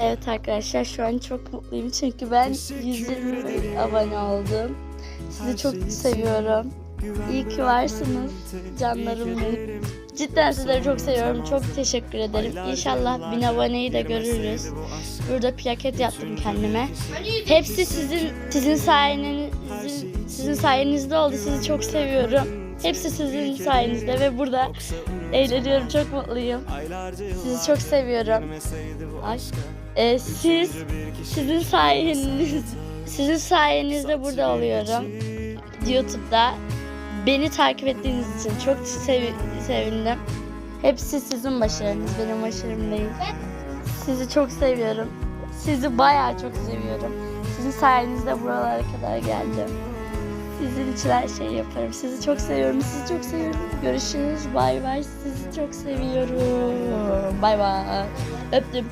Evet arkadaşlar şu an çok mutluyum çünkü ben 120 abone oldum. Sizi çok seviyorum. İyi ki varsınız canlarım benim. Cidden sizleri çok seviyorum. Çok teşekkür ederim. İnşallah 1000 aboneyi de görürüz. Burada plaket yaptım kendime. Hepsi sizin sizin sayenizde sizin sayenizde oldu. Sizi çok seviyorum. Hepsi sizin sayenizde ve burada eğleniyorum. Çok mutluyum. Sizi çok seviyorum. Ee, siz sizin sayeniz sizin sayenizde burada oluyorum. YouTube'da beni takip ettiğiniz için çok sev- sevindim. Hepsi sizin başarınız, benim başarım değil. Sizi çok seviyorum. Sizi bayağı çok seviyorum. Sizin sayenizde buralara kadar geldim. Sizin için her şeyi yaparım. Sizi çok seviyorum. Sizi çok seviyorum. Görüşürüz. Bay bay. Sizi çok seviyorum. Bay bay. Öptüm.